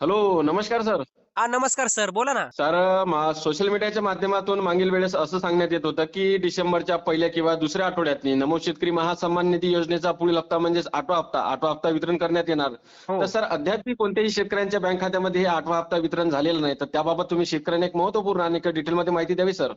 Hello नमस्कार sir हा नमस्कार सर बोला ना. सर सोशल मीडियाच्या माध्यमातून मागील वेळेस असं सांगण्यात येत होतं की डिसेंबरच्या पहिल्या किंवा दुसऱ्या आठवड्यातनी नमो शेतकरी महासन्मान निधी योजनेचा पुढील हप्ता म्हणजेच आठवा हप्ता आठवा हप्ता वितरण करण्यात येणार. हो. तर सर अद्याप कोणत्याही शेतकऱ्यांच्या बँक खात्यामध्ये हे आठवा हप्ता वितरण झालेलं नाही. तर त्याबाबत तुम्ही शेतकऱ्यांना एक महत्त्वपूर्ण आणि डिटेलमध्ये माहिती द्यावी सर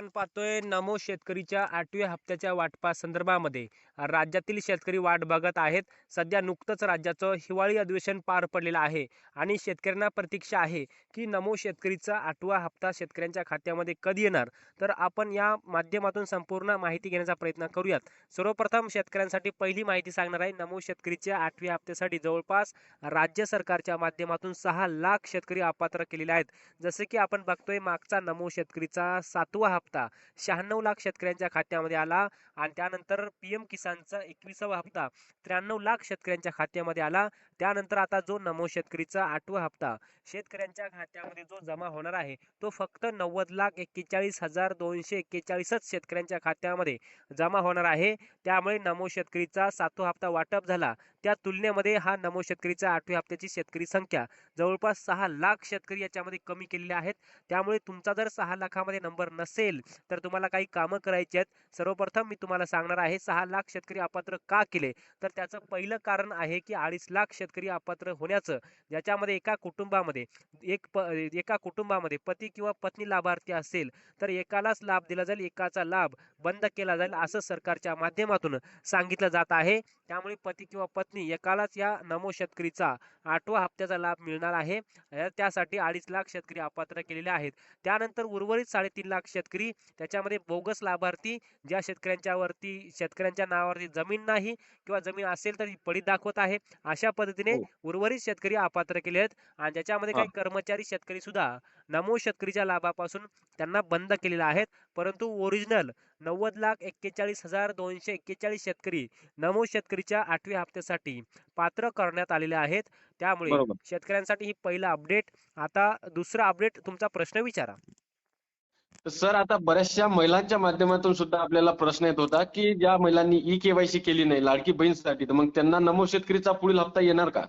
आपण पाहतोय नमो शेतकरीच्या आठव्या हप्त्याच्या वाटपा संदर्भामध्ये राज्यातील शेतकरी वाट बघत आहेत. सध्या नुकतंच राज्याचं हिवाळी अधिवेशन पार पडलेलं आहे आणि शेतकऱ्यांना प्रतीक्षा आहे की नमो शेतकरीचा आठवा हप्ता शेतकऱ्यांच्या खात्यामध्ये कधी येणार? तर आपण या माध्यमातून संपूर्ण माहिती घेण्याचा प्रयत्न करूयात. सर्वप्रथम शेतकऱ्यांसाठी पहिली माहिती सांगणार आहे. नमो शेतकरीच्या आठव्या हप्त्यासाठी जवळपास राज्य सरकारच्या माध्यमातून सहा लाख शेतकरी अपात्र केलेले आहेत. जसे की आपण बघतोय मागचा नमो शेतकरीचा सातवा हप्ता शहाण्णव लाख शेतकऱ्यांच्या खात्यामध्ये आला आणि त्यानंतर पीएम किसानचा एकविसावा हप्ता. त्र्याण्णव लाख शेतकऱ्यांच्या खात्यामध्ये आला. त्यानंतर आता जो नमो शेतकरीचा आठवा हप्ता. शेतकऱ्यांच्या खात्यामध्ये जो जमा होणार आहे तो फक्त नव्वद लाख एक्केचाळीस हजार दोनशे एक्केचाळीसच शेतकऱ्यांच्या खात्यामध्ये जमा होणार आहे. त्यामुळे नमो शेतकरीचा सातवा हप्ता वाटप झाला. त्या तुलनेमध्ये हा नमो शेतकरीचा आठव्या हप्त्याची शेतकरी संख्या जवळपास सहा लाख शेतकरी याच्यामध्ये कमी केलेले आहेत. त्यामुळे तुमचा जर सहा लाखामध्ये नंबर नसेल तर तुम्हाला काही कामं करायची आहेत. सर्वप्रथम मी तुम्हाला सांगणार आहे सहा लाख शेतकरी अपात्र का केले? तर त्याचं पहिलं कारण आहे की अडीच लाख शेतकरी अपात्र होण्याचं. ज्याच्यामध्ये एका कुटुंबामध्ये एक प एका कुटुंबामध्ये पती किंवा पत्नी लाभार्थी असेल तर एकालाच लाभ दिला जाईल एकाचा लाभ बंद केला जाईल असं सरकारच्या माध्यमातून सांगितलं जात आहे. त्यामुळे पती किंवा पत्नी एकालाच या नमो शेतकरीचा आठवा हप्त्याचा लाभ मिळणार आहे. त्यासाठी अडीच लाख शेतकरी अपात्र केलेले आहेत. त्यानंतर उर्वरित साडेतीन लाख शेतकरी त्याच्यामध्ये बोगस लाभार्थी ज्या शेतकऱ्यांच्या वरती शेतकऱ्यांच्या नावावरती जमीन नाही किंवा जमीन असेल तर पडीत दाखवत आहे. अशा पद्धतीने हो. उर्वरित शेतकरी अपात्र केले आहेत आणि ज्याच्यामध्ये. काही कर्मचारी शेतकरी सुद्धा नमो शेतकरीच्या लाभापासून त्यांना बंद केलेला आहेत. परंतु ओरिजिनल नव्वद लाख एक्केचाळीस हजार दोनशे एक्केचाळीस शेतकरी नमो शेतकरीच्या आठव्या हप्त्यासाठी पात्र करण्यात आलेले आहेत. त्यामुळे शेतकऱ्यांसाठी ही पहिला अपडेट आता दुसरा अपडेट तुमचा प्रश्न विचारा. सर आता बऱ्याचशा महिलांच्या माध्यमातून सुद्धा आपल्याला प्रश्न येत होता की ज्या महिलांनी ई केवायसी केली नाही लाडकी बहीणसाठी तर मग त्यांना नमो शेतकरीचा पुढील हप्ता येणार का?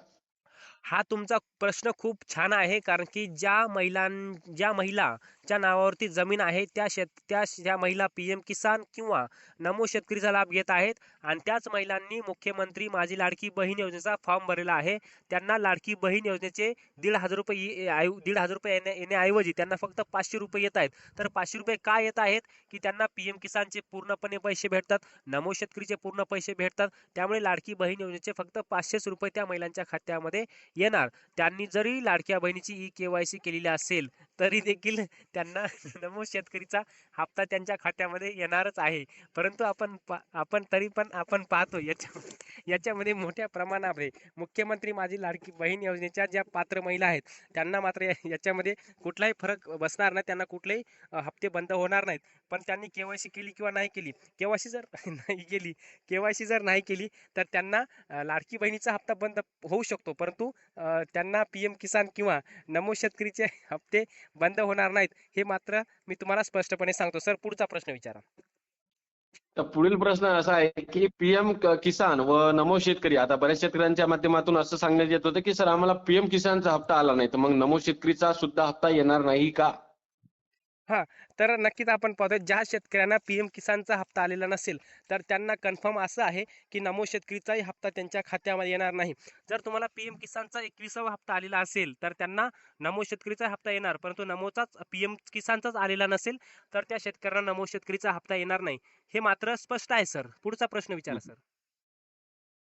हा तुमचा प्रश्न खूप छान आहे कारण की ज्या महिलां ज्या महिलाच्या नावावरती जमीन आहे त्या शेत त्या ज्या महिला पी एम किसान किंवा नमो शेतकरीचा लाभ घेत आहेत आणि त्याच महिलांनी मुख्यमंत्री माझी लाडकी बहीण योजनेचा फॉर्म भरलेला आहे. त्यांना लाडकी बहीण योजनेचे दीड हजार रुपये दीड हजार रुपये येण्या येण्याऐवजी त्यांना फक्त पाचशे रुपये येत आहेत. तर पाचशे रुपये का येत आहेत? की त्यांना पी एम किसानचे पूर्णपणे पैसे भेटतात नमो शेतकरीचे पूर्ण पैसे भेटतात. त्यामुळे लाडकी बहीण योजनेचे फक्त पाचशेच रुपये त्या महिलांच्या खात्यामध्ये येणार. त्यांनी जरी लाडक्या बहिणीची ई केवायसी केलेली असेल तरी देखील त्यांना नमो शेतकरीचा हप्ता त्यांच्या खात्यामध्ये येणारच आहे. परंतु आपण आपण तरी पण आपण पाहतो याच्या याच्यामध्ये मोठ्या प्रमाणामध्ये मुख्यमंत्री माझी लाडकी बहीण योजनेच्या ज्या पात्र महिला आहेत त्यांना मात्र याच्यामध्ये कुठलाही फरक बसणार नाही. त्यांना कुठलेही हप्ते बंद होणार नाहीत. पण त्यांनी केवायसी केली किंवा नाही केली केवायसी जर नाही केली केवायसी जर नाही केली तर त्यांना लाडकी बहिणीचा हप्ता बंद होऊ शकतो. परंतु त्यांना पी एम किसान किंवा नमो शेतकरीचे हप्ते बंद होणार नाहीत हे मात्र मी तुम्हाला स्पष्टपणे सांगतो. सर पुढचा प्रश्न विचारा. तर पुढील प्रश्न असा आहे की पीएम किसान व नमो शेतकरी आता बऱ्याच शेतकऱ्यांच्या माध्यमातून असं सांगण्यात येत होतं की सर आम्हाला पीएम किसानचा हप्ता आला नाही तर मग नमो शेतकरीचा सुद्धा हप्ता येणार नाही का? तर नक्कीच आपण पाहतोय ज्या शेतकऱ्यांना पीएम किसानचा हप्ता आलेला नसेल तर त्यांना कन्फर्म असं आहे की नमो शेतकरीचाही हप्ता त्यांच्या खात्यामध्ये येणार नाही. जर तुम्हाला पीएम किसानचा एकविसावा हप्ता आलेला असेल तर त्यांना नमो शेतकरीचा हप्ता येणार परंतु नमोचाच पीएम किसानचाच आलेला नसेल तर त्या शेतकऱ्यांना नमो शेतकरीचा हप्ता येणार नाही. हे मात्र स्पष्ट आहे सर. पुढचा प्रश्न विचारा सर.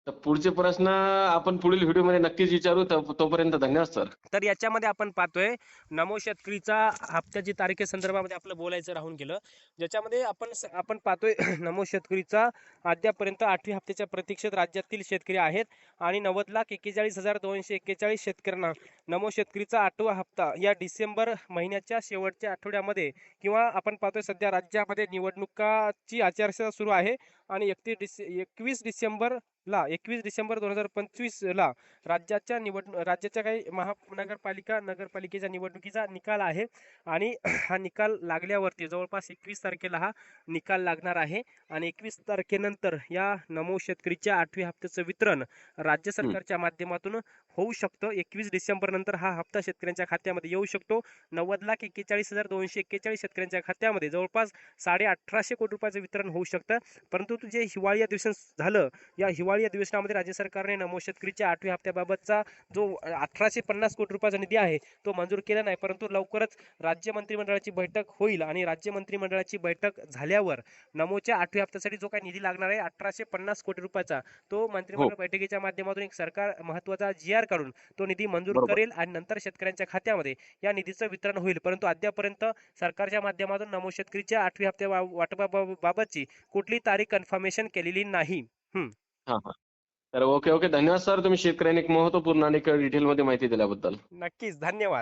तर पुढचे प्रश्न आपण पुढील व्हिडिओमध्ये नक्कीच विचारू. तर तोपर्यंत धन्यवाद सर. तर याच्यामध्ये आपण पाहतोय नमो शेतकरीचा हप्त्याची तारखे संदर्भामध्ये आपलं बोलायचं राहून गेलं. ज्याच्यामध्ये आपण स- आपण पाहतोय नमो शेतकरीचा अद्यापर्यंत आठवी हप्त्याच्या प्रतीक्षेत राज्यातील शेतकरी आहेत आणि नव्वद लाख एक्केचाळीस हजार दोनशे एक्केचाळीस शेतकऱ्यांना नमो शेतकरीचा आठवा हप्ता या डिसेंबर महिन्याच्या शेवटच्या आठवड्यामध्ये किंवा आपण पाहतोय सध्या राज्यामध्ये निवडणुकाची आचारसंहिता सुरू आहे आणि एकतीस डिसे एकवीस डिसेंबर ला एकवीस डिसेंबर दोन हजार पंचवीस ला राज्याच्या निवड राज्याच्या काही महानगरपालिका नगरपालिकेच्या निवडणुकीचा निकाल आहे. आणि हा निकाल लागल्यावरती जवळपास एकवीस तारखेला हा निकाल लागणार आहे. आणि एकवीस तारखेनंतर या नमो शेतकरीच्या आठव्या हप्त्याचं वितरण राज्य सरकारच्या माध्यमातून होऊ शकतं. एकवीस डिसेंबर नंतर हा हप्ता शेतकऱ्यांच्या खात्यामध्ये येऊ शकतो. नव्वद लाख एक्केचाळीस हजार दोनशे एक्केचाळीस शेतकऱ्यांच्या खात्यामध्ये जवळपास साडे अठराशे कोटी रुपयाचं वितरण होऊ शकतं. परंतु जे हिवाळी अधिवेशन झालं या हिवाळी अधिवेशनामध्ये राज्य सरकारने नमो शेतकरीच्या आठव्या हप्त्याबाबतचा जो अठराशे पन्नास कोटी रुपयाचा निधी आहे तो मंजूर केला नाही. परंतु लवकरच राज्य मंत्रिमंडळाची बैठक होईल आणि राज्य मंत्रिमंडळाची बैठक झाल्यावर नमोच्या आठव्या हप्त्यासाठी जो काही निधी लागणार आहे अठराशे पन्नास कोटी रुपयाचा तो मंत्रिमंडळ बैठकीच्या माध्यमातून एक सरकार महत्त्वाचा जी आर काढून तो निधी मंजूर. करेल आणि नंतर शेतकऱ्यांच्या खात्यामध्ये या निधीचं वितरण होईल. परंतु अद्यापर्यंत सरकारच्या माध्यमातून नमो शेतकरीच्या आठव्या हप्त्या वाटपाबाबतची कुठली तारीख कन्फर्मेशन केलेली नाही. तर ओके ओके. धन्यवाद सर. तुम्ही शेतकऱ्यांनी एक महत्त्वपूर्ण आणि डिटेलमध्ये माहिती दिल्याबद्दल. नक्कीच. धन्यवाद.